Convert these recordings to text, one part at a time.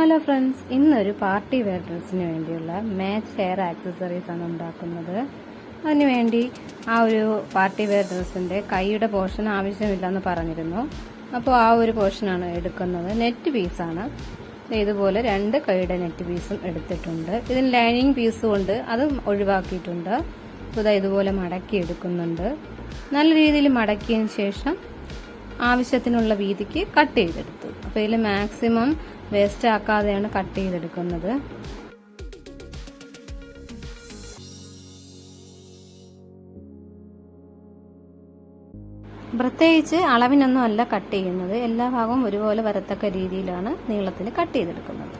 Hello friends ഇന്നൊരു party wear ഡ്രസ്സിന് വേണ്ടിയുള്ള മാച്ച് ഹെയർ ആക്സസറീസ് ആണ് ഉണ്ടാക്കുന്നത്. അതിനുവേണ്ടി ആ ഒരു പാർട്ടി വെയർ ഡ്രസ്സിന്റെ കൈയുടെ പോർഷൻ ആവശ്യമില്ലെന്ന് പറഞ്ഞിരുന്നു. അപ്പോൾ ആ ഒരു പോർഷനാണ് എടുക്കുന്നത്. നെറ്റ് പീസാണ് ഇതുപോലെ രണ്ട് കൈയുടെ നെറ്റ് പീസും എടുത്തിട്ടുണ്ട്. ഇതിന് ലൈനിങ് പീസും ഉണ്ട്. അതും ഒഴിവാക്കിയിട്ടുണ്ട്. ഇതാ ഇതുപോലെ മടക്കി എടുക്കുന്നുണ്ട്. നല്ല രീതിയിൽ മടക്കിയതിന് ശേഷം ആവശ്യത്തിനുള്ള വീതിക്ക് കട്ട് ചെയ്തെടുത്തു. അപ്പോൾ ഇതിൽ മാക്സിമം വേസ്റ്റ് ആക്കാതെയാണ് കട്ട് ചെയ്തെടുക്കുന്നത്. പ്രത്യേകിച്ച് അളവിനൊന്നും അല്ല കട്ട് ചെയ്യുന്നത്. എല്ലാ ഭാഗവും ഒരുപോലെ വരത്തക്ക രീതിയിലാണ് നീളത്തിൽ കട്ട് ചെയ്തെടുക്കുന്നത്.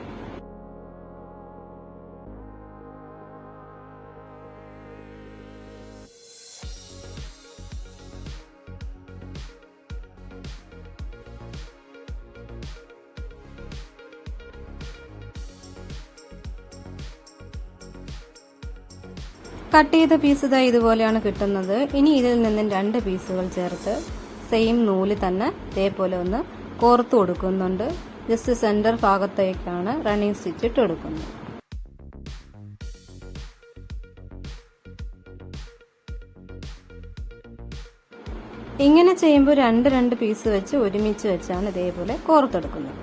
കട്ട് ചെയ്ത പീസ് ഇതാ ഇതുപോലെയാണ് കിട്ടുന്നത്. ഇനി ഇതിൽ നിന്നും രണ്ട് പീസുകൾ ചേർത്ത് സെയിം നൂൽ തന്നെ ഇതേപോലെ ഒന്ന് കോർത്തു കൊടുക്കുന്നുണ്ട്. ജസ്റ്റ് സെന്റർ ഭാഗത്തേക്കാണ് റണ്ണിങ് സ്റ്റിച്ച് ഇട്ട് കൊടുക്കുന്നത്. ഇങ്ങനെ ചെയ്യുമ്പോൾ രണ്ട് രണ്ട് പീസ് വെച്ച് ഒരുമിച്ച് വെച്ചാണ് ഇതേപോലെ കോർത്തെടുക്കുന്നത്.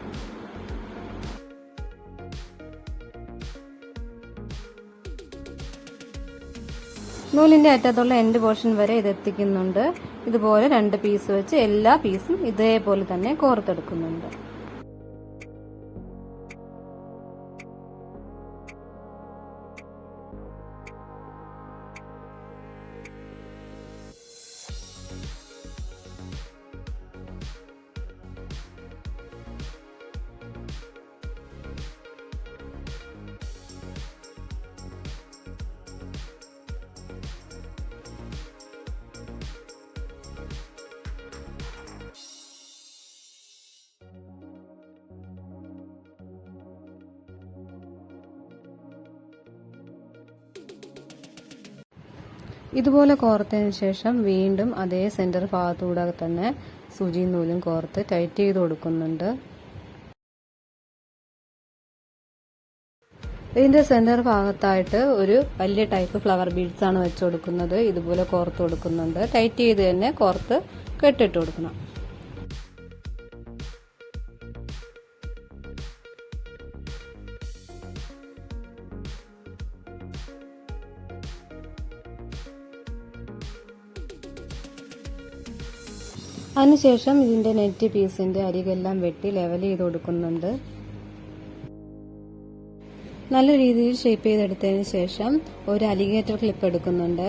നൂലിന്റെ അറ്റത്തുള്ള എൻഡ് പോർഷൻ വരെ ഇത് എത്തിക്കുന്നുണ്ട്. ഇതുപോലെ രണ്ട് പീസ് വെച്ച് എല്ലാ പീസും ഇതേപോലെ തന്നെ കോർത്തെടുക്കുന്നുണ്ട്. ഇതുപോലെ കോർത്തതിന് ശേഷം വീണ്ടും അതേ സെന്റർ ഭാഗത്തൂടെ തന്നെ സൂചി നൂലും കോർത്ത് ടൈറ്റ് ചെയ്ത് കൊടുക്കുന്നുണ്ട്. ഇതിന്റെ സെന്റർ ഭാഗത്തായിട്ട് ഒരു വലിയ ടൈപ്പ് ഫ്ലവർ ബീഡ്സ് ആണ് വെച്ച് കൊടുക്കുന്നത്. ഇതുപോലെ കോർത്ത് കൊടുക്കുന്നുണ്ട്. ടൈറ്റ് ചെയ്ത് തന്നെ കോർത്ത് കെട്ടിട്ട് കൊടുക്കണം. അതിനുശേഷം ഇതിന്റെ നെറ്റ് പീസിന്റെ അരികെല്ലാം വെട്ടി ലെവൽ ചെയ്ത് കൊടുക്കുന്നുണ്ട്. നല്ല രീതിയിൽ ഷേപ്പ് ചെയ്തെടുത്തതിന് ശേഷം ഒരു അലിഗേറ്റർ ക്ലിപ്പ് എടുക്കുന്നുണ്ട്.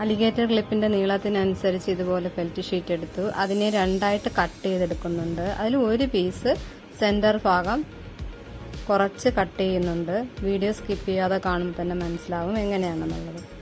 അലിഗേറ്റർ ക്ലിപ്പിന്റെ നീളത്തിനനുസരിച്ച് ഇതുപോലെ ഫെൽറ്റ് ഷീറ്റ് എടുത്തു. അതിനെ രണ്ടായിട്ട് കട്ട് ചെയ്തെടുക്കുന്നുണ്ട്. അതിൽ ഒരു പീസ് സെന്റർ ഭാഗം കുറച്ച് കട്ട് ചെയ്യുന്നുണ്ട്. വീഡിയോ സ്കിപ്പ് ചെയ്യാതെ കാണുമ്പോൾ തന്നെ മനസ്സിലാവും എങ്ങനെയാണെന്നുള്ളത്.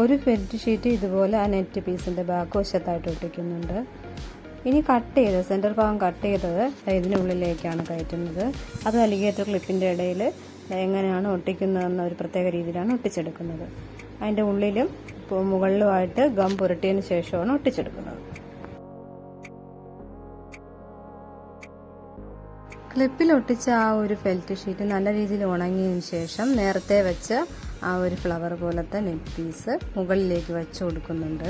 ഒരു ഫെൽറ്റ് ഷീറ്റ് ഇതുപോലെ ആ നെറ്റ് പീസിന്റെ ബാക്ക് വശത്തായിട്ട് ഒട്ടിക്കുന്നുണ്ട്. ഇനി കട്ട് ചെയ്ത് സെന്റർ ഭാഗം കട്ട് ചെയ്തത് ഇതിനുള്ളിലേക്കാണ് കയറ്റുന്നത്. അത് അലിഗേറ്റർ ക്ലിപ്പിന്റെ ഇടയിൽ എങ്ങനെയാണ് ഒട്ടിക്കുന്നതെന്ന ഒരു പ്രത്യേക രീതിയിലാണ് ഒട്ടിച്ചെടുക്കുന്നത്. അതിന്റെ ഉള്ളിലും മുകളിലുമായിട്ട് ഗം പുരട്ടിയതിന് ശേഷമാണ് ഒട്ടിച്ചെടുക്കുന്നത്. ക്ലിപ്പിൽ ഒട്ടിച്ച ആ ഒരു ഫെൽറ്റ് ഷീറ്റ് നല്ല രീതിയിൽ ഉണങ്ങിയതിന് ശേഷം നേരത്തെ വെച്ച ആ ഒരു ഫ്ലവർ പോലത്തെ നെറ്റ് പീസ് മുകളിലേക്ക് വെച്ച് കൊടുക്കുന്നുണ്ട്.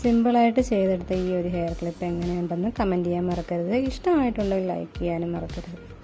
സിമ്പിളായിട്ട് ചെയ്തെടുത്ത ഈ ഒരു ഹെയർ ക്ലിപ്പ് എങ്ങനെയുണ്ടെന്ന് കമന്റ് ചെയ്യാൻ മറക്കരുത്. ഇഷ്ടമായിട്ടുണ്ടെങ്കിൽ ലൈക്ക് ചെയ്യാനും മറക്കരുത്.